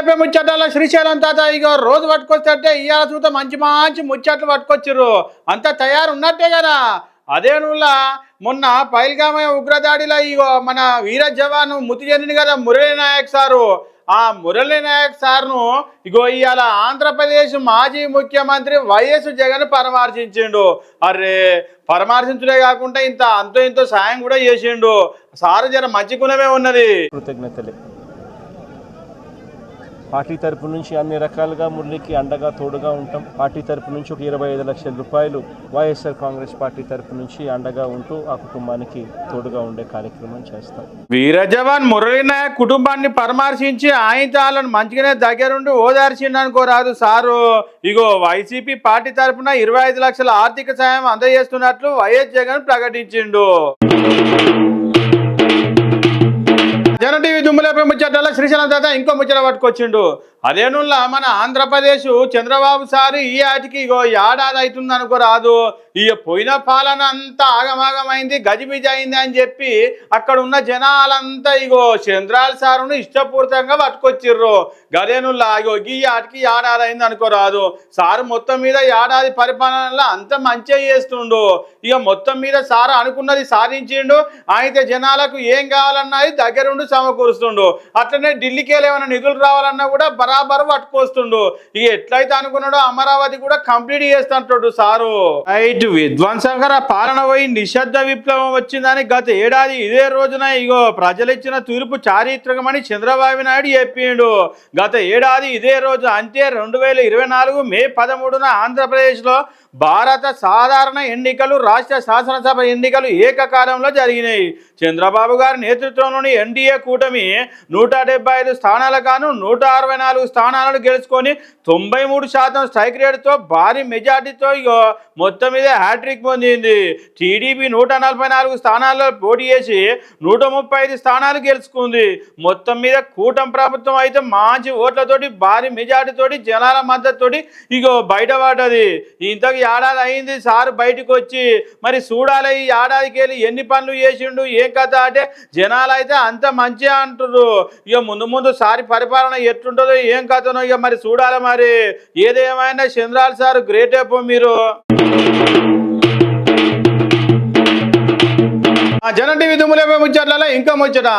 చెప్పే ముచ్చట్ల శ్రీశైలం తాత ఇక రోజు పట్టుకొస్తే ఇవాళ చూత మంచి మంచి ముచ్చట్లు పట్టుకొచ్చిర్రు. అంత తయారు ఉన్నట్టే కదా. అదే నువ్వులా మొన్న పైల్గామ ఉగ్రదాడిలో ఇగో మన వీర జవాను మృతి చెందింది కదా మురళీ నాయక్ సారు. ఆ మురళీ నాయక్ సార్ను ఇగో ఇవాళ ఆంధ్రప్రదేశ్ మాజీ ముఖ్యమంత్రి వైఎస్ జగన్ పరామర్శించిండు. అరే పరామర్శించుడే కాకుండా ఇంత అంతో ఇంతో సాయం కూడా చేసిండు. సారు జర మంచి గుణమే ఉన్నది. కృతజ్ఞతలే. పార్టీ తరపు నుంచి అన్ని రకాలుగా మురళికి అండగా తోడుగా ఉంటాం. పార్టీ తరపు నుంచి ఒక ఇరవై ఐదు లక్షల రూపాయలు వైఎస్ఆర్ కాంగ్రెస్ పార్టీ తరపు నుంచి అండగా ఉంటూ ఆ కుటుంబానికి తోడుగా ఉండే కార్యక్రమం చేస్తాం. వీర జవాన్ మురళీ నాయక్ కుటుంబాన్ని పరామర్శించి ఆయన మంచిగానే దగ్గరుండి ఓదార్చిండనుకో అనుకోరాదు సారు. ఇగో వైసీపీ పార్టీ తరపున ఇరవై ఐదు లక్షల ఆర్థిక సాయం అందజేస్తున్నట్లు వైఎస్ జగన్ ప్రకటించిండు. టీవీ దుమ్ములేపై ముచ్చట్ల శ్రీశైలం తాత ఇంకో ముచ్చట పట్టుకొచ్చిండు. అదేనుల్లా మన ఆంధ్రప్రదేశ్ చంద్రబాబు సారు ఈ ఆటికి ఇగో ఏడాది అవుతుంది అనుకోరాదు ఇక పోయిన పాలన అంతా ఆగమాగమైంది గజిబిజి అయింది అని చెప్పి అక్కడ ఉన్న జనాలంతా ఇగో చంద్రాల సారును ఇష్టపూర్తంగా పట్టుకొచ్చిర్రు. గదేనుల్లా ఇగో ఈ ఆటికి ఏడాది అయింది అనుకోరాదు సారు మొత్తం మీద ఏడాది పరిపాలనలో అంత మంచిగా చేస్తుండు. ఇక మొత్తం మీద సారు అనుకున్నది సాధించిండు. అయితే జనాలకు ఏం కావాలన్నది దగ్గరుండి సమకూరుస్తుండు. అట్లనే ఢిల్లీకి వెళ్ళి ఏమైనా నిధులు రావాలన్నా కూడా బరాబర్ పట్టుకొస్తుండు. ఇక ఎట్లయితే అనుకున్నాడో అమరావతి కూడా కంప్లీట్ చేస్తుంటాడు సారు. రైట్ విధ్వంసకర పాలన పోయి నిశ్శబ్ద విప్లవం వచ్చిందని గత ఏడాది ఇదే రోజున ఇగో ప్రజలు ఇచ్చిన తీర్పు చారిత్రకమని చంద్రబాబు నాయుడు చెప్పిండు. గత ఏడాది ఇదే రోజు అంటే రెండు వేల ఇరవై నాలుగు మే పదమూడున ఆంధ్రప్రదేశ్లో భారత సాధారణ ఎన్నికలు రాష్ట్ర శాసనసభ ఎన్నికలు ఏకకాలంలో జరిగినాయి. చంద్రబాబు గారి నేతృత్వంలోని ఎన్డీఏ కూటమి నూట డెబ్బై ఐదు స్థానాలకు నూట అరవై నాలుగు స్థానాలను గెలుచుకొని తొంభై మూడు శాతం స్ట్రైక్ రేట్తో భారీ మెజార్టీతో ఇగో మొత్తం మీద హ్యాట్రిక్ పొందింది. టీడీపీ నూట నలభై నాలుగు స్థానాల్లో పోటీ చేసి నూట ముప్పై ఐదు స్థానాలు గెలుచుకుంది. మొత్తం మీద కూటమి ప్రభుత్వం అయితే మంచి ఓట్లతోటి భారీ మెజార్టీతోటి జనాల మద్దతుతోటి ఇగో బయటపడ్డది. ఇంతకు ఏడాది అయింది సార్ బయటకు వచ్చి మరి చూడాలి ఈ ఏడాదికి వెళ్ళి ఎన్ని పనులు చేసిండు ఏం కథ? అంటే జనాలు అయితే అంత మంచిగా అంటారు ఇక ముందు ముందు సారి పరిపాలన ఎట్లుంటుందో ఏం కథనో ఇక మరి చూడాలి మరి. ఏదేమైనా చంద్రాల సార్ గ్రేట్ అయిపో మీరు. ఆ జన టీవీ దుమ్ములేపే ముచ్చట్లలో ఇంకా ముచ్చట.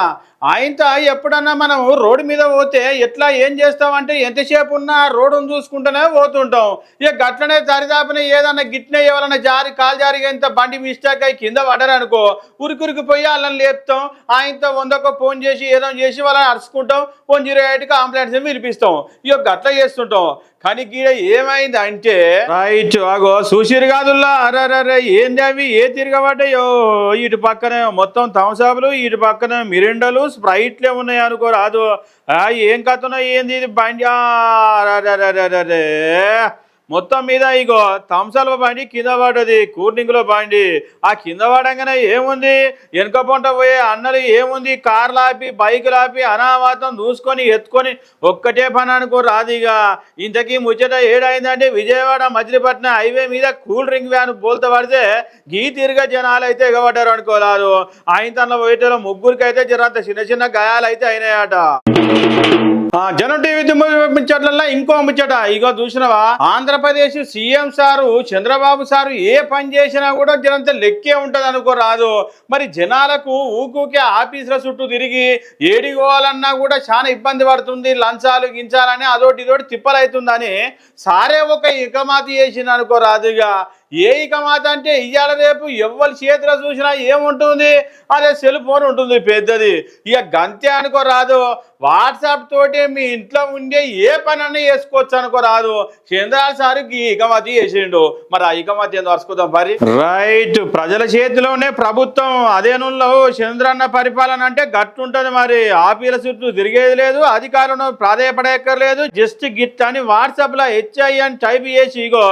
ఆయనతో ఎప్పుడన్నా మనం రోడ్డు మీద పోతే ఎట్లా ఏం చేస్తామంటే ఎంతసేపు ఉన్నా రోడ్డును చూసుకుంటూనే పోతుంటాం. ఇక గట్లనే దరిదాపున ఏదన్నా గిట్నే ఎవరన్నా జారి కాలు జారిగా బండి మిస్టేక్ అయి కింద పడరనుకో ఉరికురికి పోయి వాళ్ళని లేపుతాం. ఆయనతో వందకో ఫోన్ చేసి ఏదో చేసి వాళ్ళని అరుచుకుంటాం. వన్ జీరో ఎయిట్కి అంబులెన్స్ పిలిపిస్తాం. ఇక గట్ల చేస్తుంటాం. కానీ గీడ ఏమైంది అంటే రైట్ అగో చూసిరు కాదుల్లా. అరే ఏంది అవి? ఏ తిరగబడ్డాయో? ఇటు పక్కన మొత్తం థమ్సాపులు ఇటు పక్కన మిరిండలు స్ప్రైట్లే ఉన్నాయి అనుకో రాదు. ఆ, ఏం కథనో ఏంది ఇది? బండి. మొత్తం మీద ఇగో తంసాలో బాండి కింద పడ్డది కూర్నింగ్లో బాండి. ఆ కింద పడంగానే ఏముంది? వెనుక పంట పోయే అన్నలు ఏముంది? కార్లు ఆపి బైకులు ఆపి అనామాతం దూసుకొని ఎత్తుకొని ఒక్కటే పని అనుకో రాదిగా ఇంతకీ ముచ్చట ఏడైందంటే విజయవాడ మచిలీపట్నం హైవే మీద కూల్ డ్రింక్ వ్యాన్ బోల్త పడితే గీ తిరిగే జనాలు అయితే ఎగబడ్డారు అనుకోలేదు ఆయన తన పోయేటలో ముగ్గురికి అయితే జరంత చిన్న చిన్న గాయాలు అయితే అయినాయట. జనం టీవీ ముచ్చట్లలో ఇంకో ముచ్చట. ఇగో చూసినవా? Andhra Pradesh CM sir Chandrababu sir ఏ పని చేసినా కూడా జనంత లెక్కే ఉంటది అనుకో రాదు. మరి జనాలకు ఊకూకే ఆఫీసుల చుట్టూ తిరిగి ఏడిపోవాలన్నా కూడా చాలా ఇబ్బంది పడుతుంది. లంచాలు గించాలని అదోటి ఇదోటి తిప్పలవుతుందని సారే ఒక ఇకమాతి చేసింది అనుకో ఏ ఇకమాత అంటే ఇవాళ రేపు ఎవరి చేతిలో చూసినా ఏముంటుంది? అదే సెల్ ఫోన్ ఉంటుంది పెద్దది. ఇక గంతే అనుకో రాదు. వాట్సాప్ తోటి మీ ఇంట్లో ఉండే ఏ పని అన్నీ చేసుకోవచ్చు అనుకో రాదు. చంద్రాల సారికి ఇకమతి చేసిండు. మరి ఆ ఇకమతి ఏందో అరుచుకుందాం మరి. రైట్. ప్రజల చేతిలోనే ప్రభుత్వం అదేనుల్లో చంద్రన్న పరిపాలన అంటే గట్టుంటది మరి. ఆపీల చుట్టూ తిరిగేది లేదు అధికారులను ప్రాధాయపడక్కర్లేదు జస్ట్ గిట్ అని వాట్సాప్లో హెచ్ఐ అని టైప్ చేసి ఇగో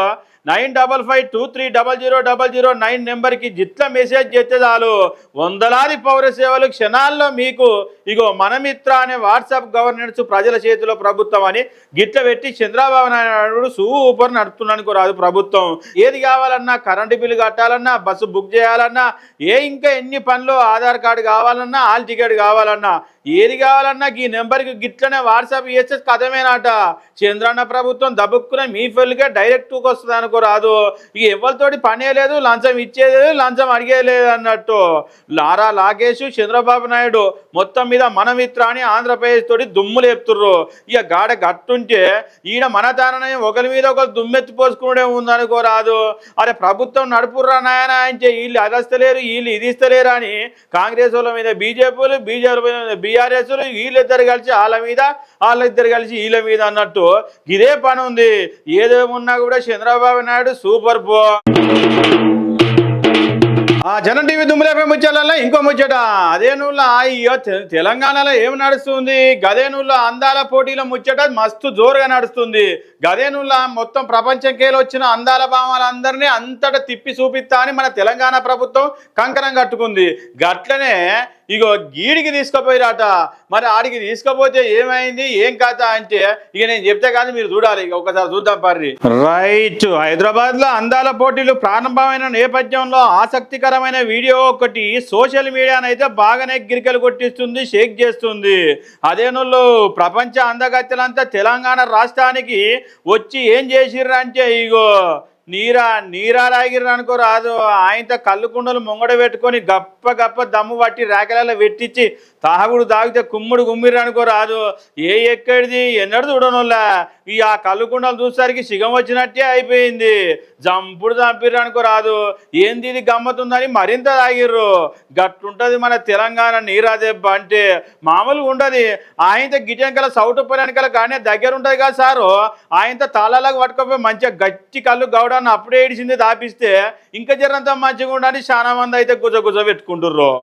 nine double five two three double zero double zero nine నెంబర్కి జిట్ల మెసేజ్ చేస్తే చాలు. వందలాది పౌర సేవలు క్షణాల్లో మీకు ఇగో మనమిత్ర అనే వాట్సాప్ గవర్నెన్స్ ప్రజల చేతిలో ప్రభుత్వం అని గిట్ల పెట్టి చంద్రబాబు నాయుడు సూపర్ నడుపుతున్నానికి రాదు ప్రభుత్వం. ఏది కావాలన్నా కరెంటు బిల్లు కట్టాలన్నా బస్సు బుక్ చేయాలన్నా ఏ ఇంకా ఎన్ని పనులు ఆధార్ కార్డు కావాలన్నా హాల్ టికెట్ కావాలన్నా ఏది కావాలన్నా ఈ నెంబర్కి గిట్లనే వాట్సాప్ చేస్తే కథమేనాట. చంద్రన్న ప్రభుత్వం దబుక్కున మీ ఫెల్గా డైరెక్ట్ వస్తుంది అనుకో రాదు ఇక ఎవరితోటి పనే లేదు లంచం ఇచ్చేది లేదు లంచం అడిగేలేదు అన్నట్టు. లారా లాగేష్ చంద్రబాబు నాయుడు మొత్తం మీద మన అని ఆంధ్రప్రదేశ్ తోటి దుమ్ము లేపుతుర్రు. ఇక గాడ గట్టుంటే ఈయన మన తాననే ఒకరి మీద ఒకరు దుమ్మెత్తి పోసుకునే ఉందనుకో రాదు అరే ప్రభుత్వం నడుపుర్రా నాయన అంటే వీళ్ళు అదస్తలేరు వీళ్ళు ఇది ఇస్తలేరు అని కాంగ్రెస్ వాళ్ళ మీద బీజేపీలు బీజేపీ మీద టీఆర్ఎస్లు వీళ్ళిద్దరు కలిసి వాళ్ళ మీద వాళ్ళిద్దరు కలిసి వీళ్ళ మీద అన్నట్టు ఇదే పని ఉంది. ఏదేమున్నా కూడా చంద్రబాబు నాయుడు సూపర్ పో. ఆ జనం టీవీ దుమ్ములేపై ముచ్చాలలో ఇంకో ముచ్చట. అదే నువ్వుల అయ్యో తెలంగాణలో ఏం నడుస్తుంది? గదే నువ్వుల అందాల పోటీల ముచ్చట మస్తు జోరుగా నడుస్తుంది. గదే నువ్వుల మొత్తం ప్రపంచంకేలు వచ్చిన అందాల భావాలందరినీ అంతటా తిప్పి చూపిస్తా అని మన తెలంగాణ ప్రభుత్వం కంకణం కట్టుకుంది. గట్లనే ఇగో గీడికి తీసుకుపోయిరాట. మరి ఆడికి తీసుకుపోతే ఏమైంది? ఏం కథ అంటే ఇక నేను చెప్తే కానీ మీరు చూడాలి. ఇక ఒకసారి చూద్దాం పర్రి. రైట్. హైదరాబాద్లో అందాల పోటీలు ప్రారంభమైన నేపథ్యంలో ఆసక్తికరమైన వీడియో ఒకటి సోషల్ మీడియానైతే బాగానే గిరికలు కొట్టిస్తుంది షేక్ చేస్తుంది. అదే ప్రపంచ అందగత్తెలంతా తెలంగాణ రాష్ట్రానికి వచ్చి ఏం చేసిర్రు అంటే ఇగో నీరా నీరా రాగిర్రు అనుకో రాదు. ఆయనతో కళ్ళు కుండలు ముంగడ పెట్టుకొని గప్ప గప్ప దమ్ము పట్టి రేకలలో పెట్టించి తాగుడు తాగితే కుమ్ముడు గుమ్మిర్రు అనుకో రాదు. ఏ ఎక్కడిది? ఎన్నడు చూడనులా ఈ ఆ కళ్ళు కుండలు చూసేసరికి సిగం వచ్చినట్టే అయిపోయింది. జంపుడు చంపిర్రు రాదు. ఏంది ఇది గమ్మతుందని మరింత తాగిర్రు. గట్టుంటది మన తెలంగాణ నీరా అంటే మామూలుగా ఉండదు. ఆయనతో గిటెంకల సౌటు పొలెనకల కానీ దగ్గర ఉంటుంది కదా సారు. ఆయనతో తాళాలకు పట్టుకోపోయి మంచిగా గట్టి కళ్ళు గౌడాన్ని అప్పుడే ఏడిచింది దాపిస్తే ఇంకా జరంతా మంచిగా ఉండని చాలా మంది అయితే గుజ గుజ పెట్టుకుంటుర్రు.